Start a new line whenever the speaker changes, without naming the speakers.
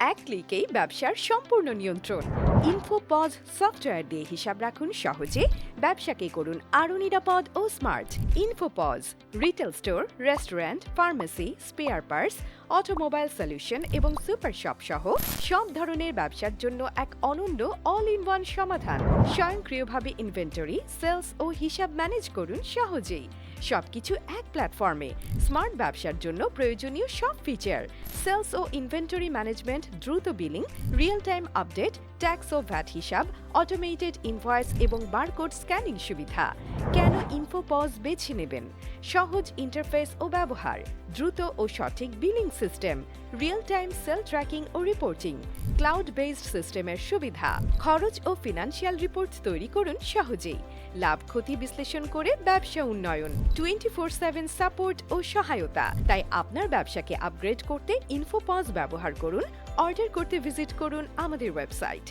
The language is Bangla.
এক ক্লিকেই ব্যবসার সম্পূর্ণ নিয়ন্ত্রণ। ইনফোপজ সফটওয়্যার দিয়ে হিসাব রাখুন সহজে, ব্যবসাকে করুন আরও নিরাপদ ও smart Infopos retail store restaurant pharmacy spare parts automobile solution এবং সুপার শপ সহ সব ধরনের ব্যবসার জন্য এক অনন্য অল ইন ওয়ান সমাধান। স্বয়ংক্রিয়ভাবে ইনভেন্টরি সেলস ও হিসাব ম্যানেজ করুন সহজেই। সবকিছু এক প্ল্যাটফর্মে স্মার্ট ব্যবসার জন্য প্রয়োজনীয় সব ফিচার সেলস ও ইনভেন্টরি ম্যানেজমেন্ট দ্রুত billing real time update tax ও ভ্যাট হিসাব অটোমেটেড ইনভয়েস এবং বারকোড স্ক্যানিং সুবিধা। কেন ইনফোপজ বেছে নেবেন? সহজ ইন্টারফেস ও ব্যবহার, দ্রুত ও সঠিক billing system real time sale tracking ও রিপোর্টিং ক্লাউড বেসড সিস্টেমের সুবিধা। খরচ ও ফিনান্সিয়াল রিপোর্ট তৈরি করুন সহজেই। লাভ ক্ষতি বিশ্লেষণ করে ব্যবসা উন্নয়ন। টোয়েন্টি ফোর সেভেন সাপোর্ট ও সহায়তা। তাই আপনার ব্যবসাকে আপগ্রেড করতে ইনফোপজ ব্যবহার করুন অর্ডার করতে ভিজিট করুন আমাদের ওয়েবসাইট